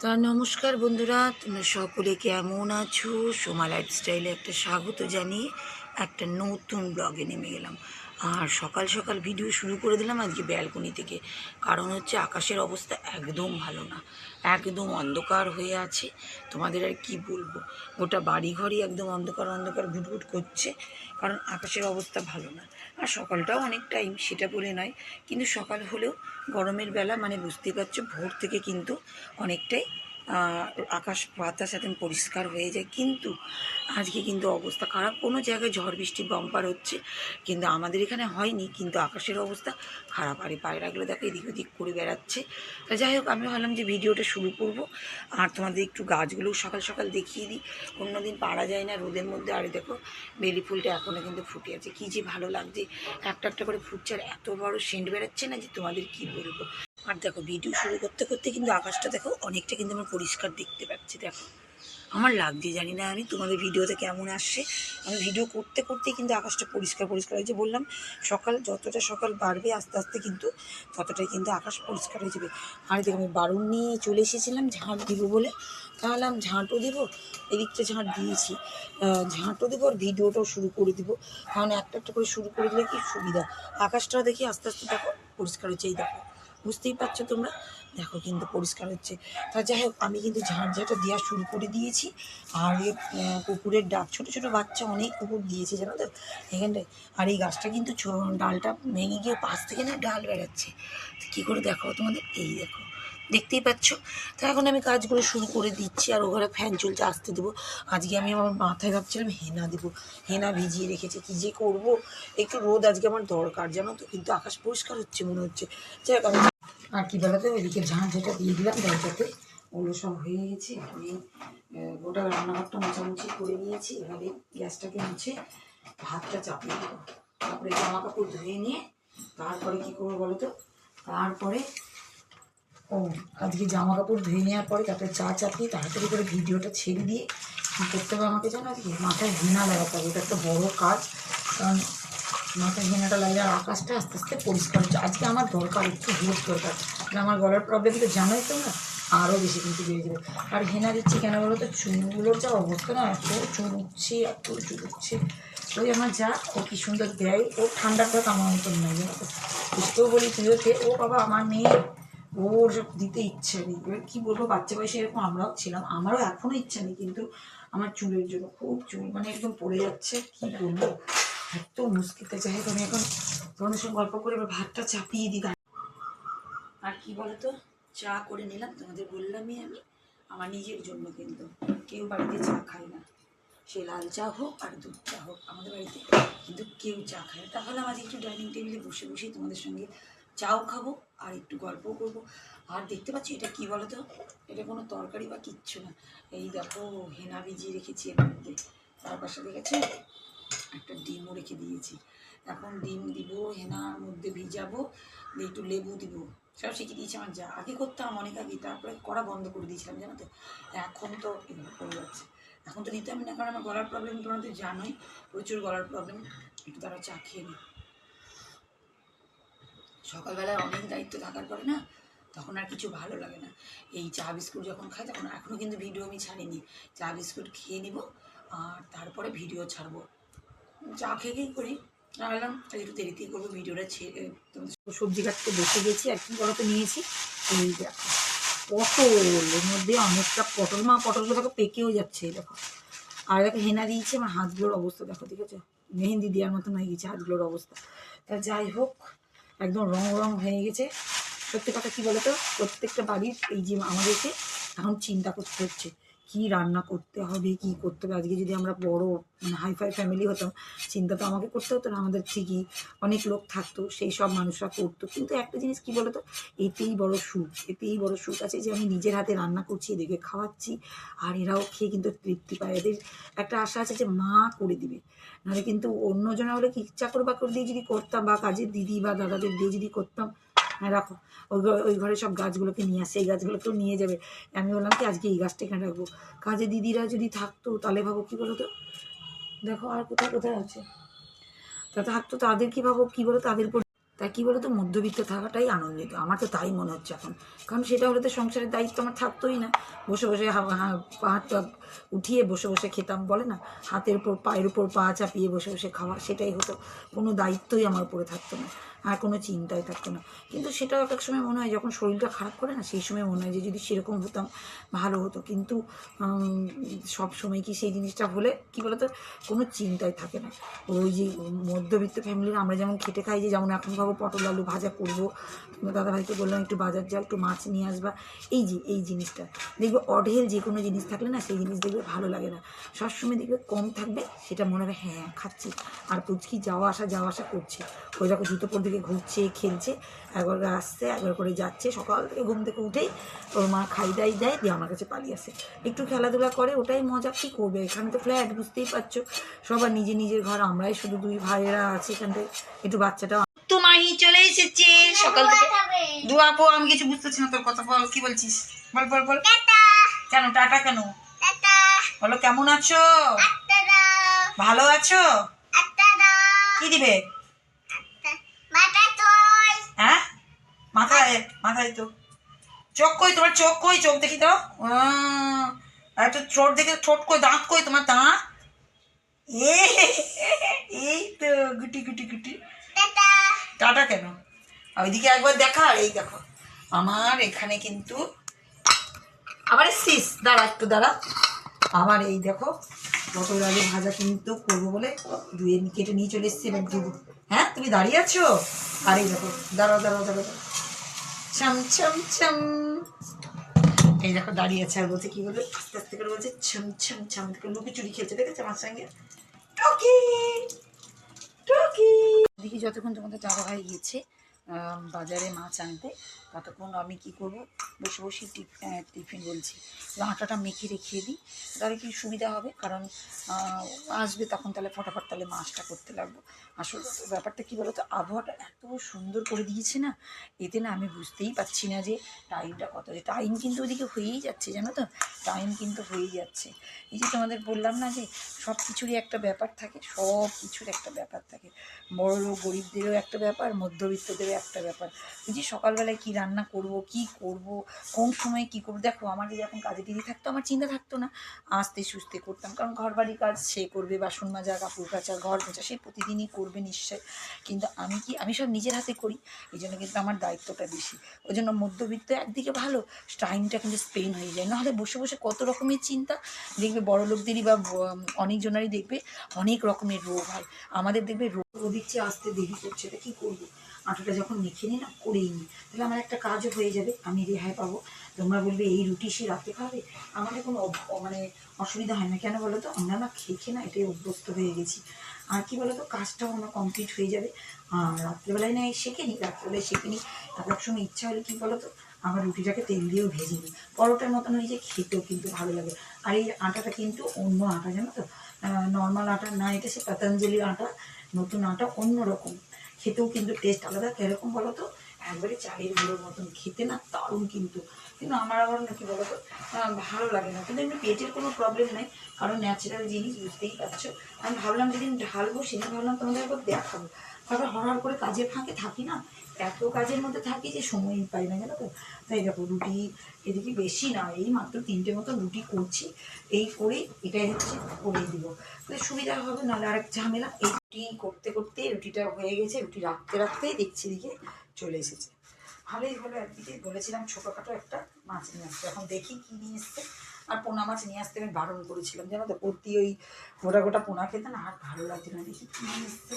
তা নমস্কার বন্ধুরা, তোমরা সকলে কেমন আছো? সোমা লাইফস্টাইলে একটা স্বাগত জানিয়ে একটা নতুন ব্লগে নেমে গেলাম। আর সকাল সকাল ভিডিও শুরু করে দিলাম আজকে ব্যালকনি থেকে। কারণ হচ্ছে আকাশের অবস্থা একদম ভালো না। একদম অন্ধকার হয়ে আছে। তোমাদের আর কি বলব? গোটা বাড়ি ঘরই একদম অন্ধকার অন্ধকার ঘুটঘুট করছে। কারণ আকাশের অবস্থা ভালো না। আর সকালটাও অনেক টাইম সেটা বলে নয়। কিন্তু সকাল হলেও গরমের বেলা মানে বুঝতেই পারছ, ভোর থেকে কিন্তু অনেকটাই আকাশ বাতাস একদম পরিষ্কার হয়ে যায়, কিন্তু আজকে কিন্তু অবস্থা খারাপ। কোনো জায়গায় ঝড়, বৃষ্টি বাম্পার হচ্ছে, কিন্তু আমাদের এখানে হয়নি, কিন্তু আকাশের অবস্থা খারাপ। আর এই পায়রাগুলো দেখো, এদিক ওদিক করে বেড়াচ্ছে। তা যাই হোক, আমি ভাবলাম যে ভিডিওটা শুরু করব, আর তোমাদের একটু গাছগুলো সকাল সকাল দেখিয়ে দিই। অন্যদিন পারা যায় না রোদের মধ্যে, আর দেখো, বেলি ফুলটা এখনও কিন্তু ফুটে আছে। কী যে ভালো লাগছে, একটা একটা করে ফুটছে, আর এত বড় সেন্ট বেরোচ্ছে না যে তোমাদের কি বলব। আর দেখো ভিডিও শুরু করতে করতে কিন্তু আকাশটা দেখো অনেকটা কিন্তু আমার পরিষ্কার দেখতে পাচ্ছি, দেখো। আমার লাগছে, জানি না আমি তোমাদের ভিডিওতে কেমন আসছে। আমি ভিডিও করতে করতেই কিন্তু আকাশটা পরিষ্কার পরিষ্কার হয়েছে। বললাম, সকাল যতটা সকাল বাড়বে আস্তে আস্তে কিন্তু ততটাই কিন্তু আকাশ পরিষ্কার হয়ে যাবে। আর দেখো, আমি বারুণ নিয়ে চলে এসেছিলাম ঝাঁট দিব বলে। তাহলে আমি ঝাঁটও দেবো, এদিকটা ঝাঁট দিয়েছি। ঝাঁটও দেবো আর ভিডিওটাও শুরু করে দিব। কারণ একটা একটা করে শুরু করে দিলে কি সুবিধা? আকাশটাও দেখি আস্তে আস্তে দেখো, পরিষ্কার হচ্ছে, এই দেখো। বুঝতেই পারছ তোমরা? দেখো কিন্তু পরিষ্কার হচ্ছে। তা যাই হোক, আমি কিন্তু ঝাঁট ঝাঁটা দেওয়া শুরু করে দিয়েছি। আর এই কুকুরের ডাক, ছোটো ছোটো বাচ্চা অনেক কুকুর দিয়েছে, জানো তো? এখানটায়। আর এই গাছটা কিন্তু ডালটা ভেঙে গিয়ে পাশ থেকে না ডাল বেড়াচ্ছে। কী করে দেখো তোমাদের? এই দেখো। দেখতেই পাচ্ছ? তো এখন আমি কাজগুলো শুরু করে দিচ্ছি আর ওখানে ফ্যান চলছে, আসতে দেবো। আজকে আমি আমার মাথায় ভাবছিলাম হেনা দেবো। হেনা ভিজিয়ে রেখেছে, কী যে করব? একটু রোদ আজকে আমার দরকার, জানো তো? কিন্তু আকাশ পরিষ্কার হচ্ছে, মনে হচ্ছে। যাই হোক, আমি আর কি বলতো এদিকে ঝাঁট ঝাঁটা দিয়ে দিলাম, দরজাতে। ওগুলো সব হয়ে গেছে, আমি গোটা রান্নাঘরটা মোছামুছি করে নিয়েছি। এবারে গ্যাসটাকে মুছে ভাতটা চাপিয়ে দেবো। তারপরে জামা কাপড় ধুয়ে নিয়ে, তারপরে কি করব বলো তো তারপরে ও আজকে জামা কাপড় ধুয়ে নেওয়ার পরে তারপরে চা চাপিয়ে তাড়াতাড়ি করে ভিডিওটা ছেড়ে দিয়ে কী করতে হবে আমাকে জানো আজকে? মাথায় ঘৃণা লাগাতে হবে, এটা একটা বড় কাজ। কারণ মাথায় ঘৃণাটা লাগলে আর আকাশটা আস্তে আস্তে পরিষ্কার হচ্ছে। আজকে আমার দরকার, একটু জোর দরকার। আমার গলার প্রবলেম তো জানোই তো না আরও বেশি কিন্তু বেড়ে যাবে। আর হেনা দিচ্ছি কেন বলো তো? চুলগুলোর যা অবস্থা না, এত চুল উঠছে এত চুল উঠছে ওই আমার যা, ও কী সুন্দর দেয়। ও ঠান্ডাটা আমার মতন নাই বুঝতেও বলি তুইওতে ও বাবা, আমার মেয়ে। ওর দিতে ইচ্ছে নেই। এবার কী বলব, বাচ্চা বয়সে এরকম আমরাও ছিলাম, আমারও এখনও ইচ্ছা নেই, কিন্তু আমার চুলের জন্য খুব চুল মানে একদম পড়ে যাচ্ছে, কী বলব? এত মুশকিলটা, যাই আমি এখন তোমাদের সঙ্গে গল্প করে এবার ভাতটা চাপিয়ে দিই। আর কি বলতো? চা করে নিলাম, তোমাদের বললামই আমি, আমার নিজের জন্য কিন্তু। কেউ বাড়িতে চা খায় না। সে লাল চা হোক আর দুধ চা হোক, আমাদের বাড়িতে কিন্তু কেউ চা খায় তাহলে আজ একটু ডাইনিং টেবিলে বসে বসেই তোমাদের সঙ্গে চাও খাব আর একটু গল্পও করব। আর দেখতে পাচ্ছি এটা কি বলো তো এটা কোনো তরকারি বা কিচ্ছু না। এই দেখো, হেনা ভিজিয়ে রেখেছি এর মধ্যে। তার পাশে দেখেছ? একটা ডিমও রেখে দিয়েছি। এখন ডিম দিব, হেনার মধ্যে ভিজাবো একটু লেবু দিব। সব শিখে দিয়েছি আমার যা। আগে করতাম অনেক আগে, তারপরে করা বন্ধ করে দিয়েছিলাম, জানো তো? এখন তো এগুলো করে যাচ্ছে। এখন তো দিতে আমি না, কারণ আমার গলার প্রবলেম তোমরা তো জানোই। প্রচুর গলার প্রবলেম একটু তারা চা খেয়ে নিই সকালবেলায় অনেক দায়িত্ব থাকার পরে না, তখন আর কিছু ভালো লাগে না। এই চা বিস্কুট যখন খাই, তখন এখনও কিন্তু ভিডিও আমি ছাড়িনি। চা বিস্কুট খেয়ে নিব আর তারপরে ভিডিও ছাড়বো। চা খেয়ে খেয়েই করি। ভাবলাম একটু দেরিতেই করব, ভিডিওটা ছেড়ে সঙ্গে সবজি কাটতে বসে গেছি, আর কি বলতো নিয়েছি? এই দেখো পটল এর মধ্যে অনেকটা পটল, মা পটলগুলো দেখো পেকেও যাচ্ছে, এই দেখো। আর দেখো হেনা দিয়েছে, আমার হাতগুলোর অবস্থা দেখো, ঠিক আছে? মেহেন্দি দেওয়ার মতন হয়ে গেছে হাতগুলোর অবস্থা। তা যাই হোক একদম রং রং হয়ে গেছে। সত্যি কথা কী বলতো? প্রত্যেকটা বাড়ির এই যে আমাদেরকে এখন চিন্তা করতে হচ্ছে। কি রান্না করতে হবে, কি করতে হবে? আজকে যদি আমরা বড় মানে হাইফাই ফ্যামিলি হতাম, চিন্তা তো আমাকে করতে হতো না, আমাদের ঠিকই অনেক লোক থাকতো, সেই সব মানুষরা করতো। কিন্তু একটা জিনিস কি বলতো? এতেই বড় সুখ, এতেই বড় সুখ আছে যে আমি নিজের হাতে রান্না করছি, এদেরকে খাওয়াচ্ছি, আর এরাও খেয়ে কিন্তু তৃপ্তি পায়। এদের একটা আশা আছে যে মা করে দিবে। নাহলে কিন্তু অন্যজনা হলে কি ইচ্ছা করে বা করে দিয়ে যদি করতাম, বা কাজের দিদি বা দাদাদের দিয়ে যদি করতাম রাখো। ওই ওই ঘরে সব গাছগুলোকে নিয়ে আসে, এই গাছগুলোকেও নিয়ে যাবে। আমি বললাম কি, আজকে এই গাছটা এখানে রাখব। কাজে দিদিরা যদি থাকতো, তাহলে ভাবো কি বলো তো দেখো আর কোথায় কোথায় আছে? তা থাকতো, তাদের কি ভাবো, কি বলো তাদের তাই কী বলতো? মধ্যবিত্ত থাকাটাই আনন্দিত। আমার তো তাই মনে হচ্ছে এখন। কারণ সেটা হলে তো সংসারের দায়িত্ব আমার থাকতোই না। বসে বসে হা- হা- হাতটা উঠিয়ে বসে বসে খেতাম, বলে না? হাতের উপর, পায়ের উপর পা চাপিয়ে বসে বসে খাওয়া, সেটাই হতো। কোনো দায়িত্বই আমার উপরে থাকতো না। আর কোনো চিন্তাই থাকতো না। কিন্তু সেটাও এক এক সময় মনে হয় যখন শরীরটা খারাপ করে না, সেই সময় মনে হয় যে যদি সেরকম হতাম, ভালো হতো। কিন্তু সব সময় কি সেই জিনিসটা হলে কি বলতো, কোনো চিন্তাই থাকে না। ওই যে মধ্যবিত্ত ফ্যামিলির আমরা যেমন খেটে খাই যে, যেমন এখন ভাবো পটল, আলু ভাজা করব, তোমার দাদাভাইকে বললাম একটু বাজার যাও, একটু মাছ নিয়ে আসবা। এই যে, এই জিনিসটা। দেখবে অঢেল যে কোনো জিনিস থাকলে না, সেই জিনিস দেখবে ভালো লাগে না। সবসময় দেখবে কম থাকবে, সেটা মনে হবে হ্যাঁ খাচ্ছি। আর পুচকি যাওয়া আসা যাওয়া আসা করছে। ওই দেখো জুতো পর ঘুরছে খেলছে। একবার করে আসছে একবার করে যাচ্ছে। সকাল থেকে ঘুম থেকে উঠেই ওর মা খাই দাই দেয় দিয়ে আমার কাছে পালিয়ে আসে। একটু খেলাধুলা করে ওটাই মজা। কী করবে? এখানে তো ফ্ল্যাট বুঝতেই পারছ। সবার নিজে নিজের ঘর আমরাই শুধু দুই ভাইয়েরা আছি এখানটায় একটু বাচ্চাটা তো মাহি চলে এসেছে। সকাল থেকে দুয়াপো আমি কিছু বুঝতেছি না তোর কথা। বল কি বলছিস? বল বল বল। কেন টাটা কেন? বলো কেমন আছো? ভালো আছো? কি দিবে হ্যাঁ মাথায় মাথায় তো। চোখ কই তোমার? চোখ কই? চোখ দেখি তো। আর একটু ঠোঁট দেখে ঠোঁট কই? দাঁত কই তোমার? দাঁত? এই তো গুটি গুটি গুটি। টাটা। কেন? ওইদিকে একবার দেখা আর এই দেখো। আমার এখানে কিন্তু আবার এসছিস। দাঁড়া একটু দাঁড়া। আবার এই দেখো পটল আলু ভাজা কিন্তু করব বলে নি- কেটে নিয়ে চলে এসছি এবার ধুবো। হ্যাঁ তুমি দাঁড়িয়ে আছো? আর এই দেখো দাঁড়াও দাঁড়াও দাঁড়াও দাঁড়াও। ছম ছম ছম এই দেখো দাঁড়িয়ে আছে আর বলছে কি বলবে? আস্তে আস্তে করে বলছে ছম ছম ছম করে লুকিচুরি খেলছে, দেখেছে আমার সঙ্গে? টকি! টকি! দেখি যতক্ষণ তোমাদের দাদা ভাই গিয়েছে বাজারে মাছ আনতে, ততক্ষণ আমি কি করব? বসে বসে টিফ টিফিন বলছি। আটাটা মেখে রেখে দিই। তাহলে কি সুবিধা হবে? কারণ আসবে তখন তাহলে ফটাফট তাহলে মাছটা করতে লাগবো। আসলে ব্যাপারটা কী বলতো? আবহাওয়াটা এত সুন্দর করে দিয়েছে না, এতে না আমি বুঝতেই পারছি না যে টাইমটা কত। যে টাইম কিন্তু ওদিকে হয়েই যাচ্ছে, জানো তো? টাইম কিন্তু হয়েই যাচ্ছে। এই যে তোমাদের বললাম না যে সব কিছুরই একটা ব্যাপার থাকে সব কিছুর একটা ব্যাপার থাকে। বড় লোক গরিবদেরও একটা ব্যাপার, মধ্যবিত্তদেরও একটা ব্যাপার। এই যে সকালবেলায় কী রান্না করব, কি করব, কোন সময় কি করব, দেখো আমার যদি এখন কাজে দিদি থাকতো, আমার চিন্তা থাকতো না। আস্তে সুস্তে করতাম, কারণ ঘর বাড়ির কাজ সে করবে, বাসন মাজা, কাপড় কাচা, ঘর মোচা সে প্রতিদিনই করবে। নিশ্চয়। কিন্তু আমি কি, আমি সব নিজের হাতে করি? এই জন্য কিন্তু আমার দায়িত্বটা বেশি। ওই জন্য মধ্যবিত্ত একদিকে ভালো, টাইমটা কিন্তু স্পেন হয়ে যায়। নাহলে বসে বসে কত রকমের চিন্তা? দেখবে বড় লোকদেরই বা অনেকজনেরই দেখবে অনেক রকমের রোগ হয়। আমাদের দেখবে রোগ দিচ্ছে আসতে দেরি করছে, এটা কী করব? আটাটা যখন মেখে নিই না, করেই নিই। তাহলে আমার একটা কাজও হয়ে যাবে, আমি রেহাই পাবো। তোমরা বলবে, এই রুটি সে রাতে খাবে? আমাদের কোনো মানে অসুবিধা হয় না। কেন বলো তো? আমরা না খেয়ে খেয়ে না, এটাই অভ্যস্ত হয়ে গেছি। আর কি বলো তো কাজটাও আমার কমপ্লিট হয়ে যাবে। আর রাত্রেবেলায় না শেখে নিই রাত্রেবেলায় শেখে নিই তারপর সময় ইচ্ছা হলে কী বলো তো আবার রুটিটাকে তেল দিয়েও ভেজে নিই। পরোটার মতন ওই যে খেতেও কিন্তু ভালো লাগে। আর এই আটাটা কিন্তু অন্য আটা, জানো তো? নর্মাল আটা না, এটা সে পতঞ্জলির আটা, নতুন আটা অন্য রকম খেতেও কিন্তু টেস্ট আলাদা। কীরকম বলো তো একবারে চালের গুঁড়োর মতন। খেতে না দারুণ কিন্তু। কিন্তু আমার আবার বলো তো ভালো লাগে না। কিন্তু এমনি পেটের কোনো প্রবলেম নেই, কারণ ন্যাচারাল জিনিস বুঝতেই পারছ। আমি ভাবলাম যেদিন ঢালবো, সেদিন ভাবলাম তোমাদের একবার দেখাবো। তারপর হঠাৎ করে কাজের ফাঁকে থাকি না, এত কাজের মধ্যে থাকি যে সময় পাই না, জানো তো? তাই দেখো, রুটি এদিকে বেশি না, এই মাত্র তিনটে মতো রুটি করছি। এই করে এটাই হচ্ছে করে দিব। তাহলে সুবিধা হবে, নাহলে আরেক ঝামেলা। এই রুটি করতে করতে রুটিটা হয়ে গেছে, রুটি রাখতে রাখতেই দেখছি দিকে চলে এসেছে। ভালোই হলো একদিকে বলেছিলাম ছোটোখাটো একটা মাছ নিয়ে আসতে এখন দেখি কী নিয়ে এসছে। আর পোনা মাছ নিয়ে আসতে আমি বারণ করেছিলাম। জানো তো প্রতি ওই গোটা গোটা পোনা খেতে না আর ভালো লাগছে না। দেখি কী নিয়ে এসছে।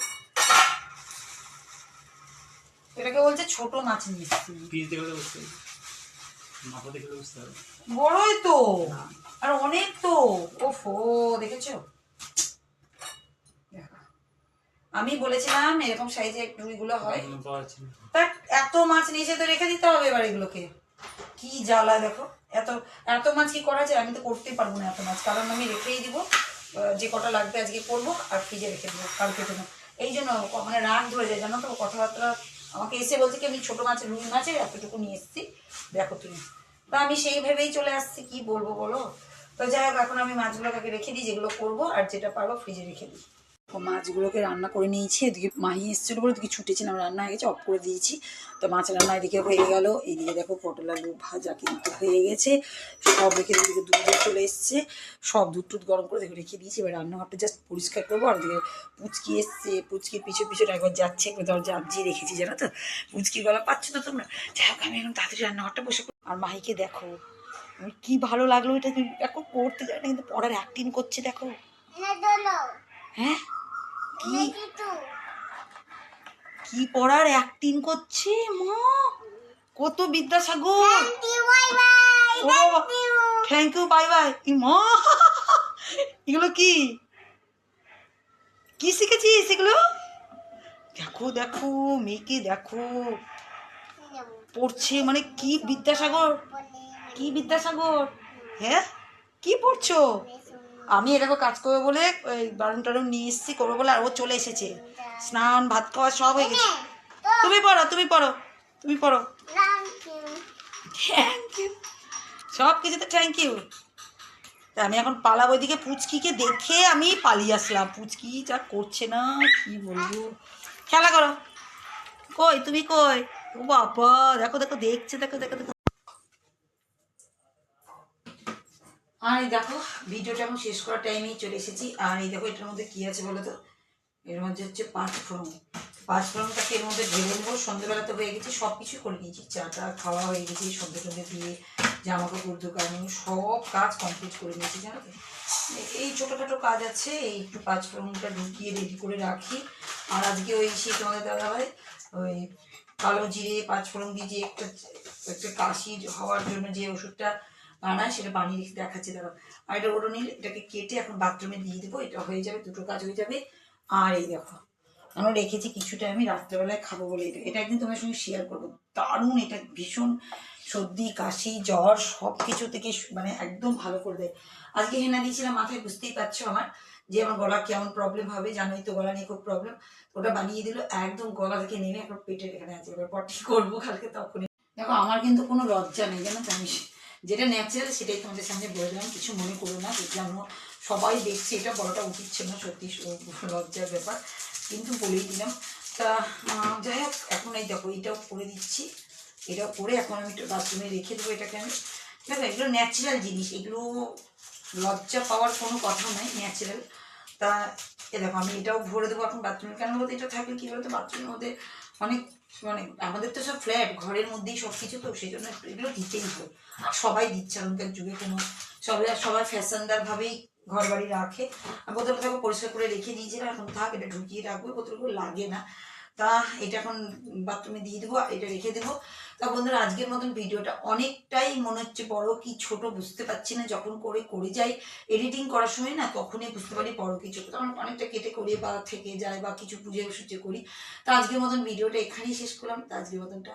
এটাকে বলছে ছোট মাছ নিয়ে এসছি। বড়ই তো। আর অনেক তো। ওফো দেখেছ দেখো। আমি বলেছিলাম এরকম সাইজে রুইগুলো হয়। তা এত মাছ নিচে তো রেখে দিতে হবে এবার এগুলোকে। কি জ্বালা দেখো। এত এত মাছ কি করা যায়? আমি তো করতেই পারব না এত মাছ। কারণ আমি রেখেই দিব। যে কটা লাগবে আজকে করব আর ফ্রিজে রেখে দেবো কালকে জন্য এই জন্য মানে রাগ ধরে যায় জানো তো? কথাবার্তা আমাকে এসে বলছে কি আমি ছোটো মাছ রুই মাছের এতটুকু নিয়ে এসেছি। দেখো তুমি। তা আমি সেই ভেবেই চলে আসছি। কি বলব বলো? তো যাই হোক এখন আমি মাছগুলো মাছগুলোকে রেখে দিই যেগুলো করব আর যেটা পারব ফ্রিজে রেখে দিই। ও মাছগুলোকে রান্না করে নিয়েছি। এদিকে মাহি এসেছিল বলে এদিকে ছুটেছিলাম রান্না হয়ে গেছে অফ করে দিয়েছি। তো মাছ রান্না এদিকে হয়ে গেল। এদিকে দেখো পটল আলু ভাজা কিন্তু হয়ে গেছে। সব রেখে এদিকে দুধ চলে এসছে। সব দুধ টুধ গরম করে দেখে রেখে দিয়েছি। এবার রান্নাঘরটা জাস্ট পরিষ্কার করব। আর এদিকে পুচকি এসছে। পুচকির পিছু পিছু একবার যাচ্ছে। একবার দরজা আবজিয়ে রেখেছি জানো তো? পুচকির গলা পাচ্ছ তো তোমরা? যাই হোক আমি এখন তাড়াতাড়ি রান্নাঘরটা বসে করি। আর মাহিকে দেখো আমার কি ভালো লাগল এটা তুমি এখন করতে জানে কিন্তু পড়ার অ্যাক্টিং করছে দেখো। হ্যাঁ? কি? কি পড়ার অ্যাক্টিং করছে মা? কত Vidyasagar. Thank you bye bye মা এগুলো কি? কি শিখেছিস এগুলো? দেখো দেখো মেয়েকে দেখো। পড়ছে মানে কি বিদ্যাসাগর? কি বিদ্যাসাগর? হ্যাঁ? কি পড়ছো? আমি এরকম কাজ করব বলে ওই বারণ টারণ নিয়ে এসেছি, করব বলে, আর ও চলে এসেছে। স্নান, ভাত খাওয়া সব হয়ে গেছে। তুমি পড়ো তুমি পড়ো তুমি পড়ো। থ্যাংক ইউ সব কিছুতে থ্যাংক ইউ আমি এখন পালাবো ওইদিকে পুচকিকে দেখে আমি পালিয়ে আসলাম। পুচকি যা করছে না, কি বলব। খেলা করো। কই, তুমি কই? ও বাবা, দেখো দেখো, দেখছে, দেখো দেখো দেখো। আর এই দেখো, ভিডিওটা এখন শেষ করার টাইমেই চলে এসেছি। আর এই দেখো, এটার মধ্যে কি আছে বলো তো? এর মধ্যে হচ্ছে পাঁচ ফোড়ন। পাঁচ ফোড়নটাকে এর মধ্যে ঢেলে নেব? সন্ধ্যেবেলা তো হয়ে গেছে সব কিছুই করে নিয়েছি। চাটা খাওয়া হয়ে গেছে সন্ধ্যে টন্ধে দিয়ে জামা কাপড় দোকানে সব কাজ কমপ্লিট করে নিয়েছি, জানো তো? এই ছোটোখাটো কাজ আছে, এই একটু পাঁচ ফোড়নটা ঢুকিয়ে রেডি করে রাখি। আর আজকে ওই সে তোমাদের দাদা হয় ওই কালো জিরে, পাঁচ ফোড়ন দিয়ে যে একটা একটা কাশি হওয়ার জন্য যে ওষুধটা বানায়, সেটা বানিয়ে রেখে দেখাচ্ছে দাদা আর এটা ওটা নিলে এটাকে কেটে এখন বাথরুমে দিয়ে দেবো, এটা হয়ে যাবে, দুটো কাজ হয়ে যাবে। আর এই দেখো, আমরা রেখেছি কিছুটা আমি রাত্রেবেলায় খাব বলে। এটা এটা একদিন তোমার সঙ্গে শেয়ার করব। দারুণ, এটা ভীষণ সর্দি, কাশি, জ্বর সব কিছু থেকে মানে একদম ভালো করে দেয়। আজকে হেনা দিয়েছিলাম মাথায়, বুঝতেই পারছ আমার, যে আমার গলা কেমন প্রবলেম হবে, জানোই তো গলা নিয়ে খুব প্রবলেম ওটা বানিয়ে দিল, একদম গলা থেকে নেমে এখন পেটের এখানে আছে। এবার পটি করব কালকে তখনই। দেখো, আমার কিন্তু কোনো লজ্জা নেই, জানো তো আমি। যেটা ন্যাচারাল সেটাই তোমাদের সামনে বলে দিলাম, কিছু মনে করো না দেখলাম সবাই দেখছে এটা বলাটা উচিত ছিল না, সত্যি লজ্জার ব্যাপার, কিন্তু বলেই দিলাম। তা যাই হোক, এখন এই দেখো, এটাও করে দিচ্ছি, এটাও করে এখন আমি বাথরুমে রেখে দেবো এটাকে আমি। দেখো, এগুলো ন্যাচারাল জিনিস, এগুলো লজ্জা পাওয়ার কোনো কথা নাই ন্যাচারাল তা, এ দেখো, আমি এটাও ভরে দেবো এখন বাথরুমে কেন বলতো, এটা থাকলে কী বলতো বাথরুমের মধ্যে অনেক মানে আমাদের তো সব ফ্ল্যাট ঘরের মধ্যেই সব কিছু তো সেই জন্য এগুলো দিতেই হয়। আর সবাই দিচ্ছে এখনকার যুগে কোনো, সবাই সবাই ফ্যাশনদারভাবেই ঘর বাড়ি রাখে। আর বোতল থাকব পরিষ্কার করে রেখে দিয়েছিলাম, এখন থাক, এটা ঢুকিয়ে রাখব বোতলগুলো লাগে না। তা এটা এখন বাথরুমে দিয়ে দেবো, এটা রেখে দেবো। তা বন্ধুরা, আজকের মতন ভিডিওটা অনেকটাই মনে হচ্ছে বড় কি ছোট বুঝতে পারছি না, যখন করে করে যাই। এডিটিং করার সময় না তখনই বুঝতে পারি বড় কি ছোট। তখন অনেকটা কেটে করি বা থেকে যায় বা কিছু পুজো সুজে করি। তা আজকের মতন ভিডিওটা এখানেই শেষ করলাম। তা আজকের মতনটা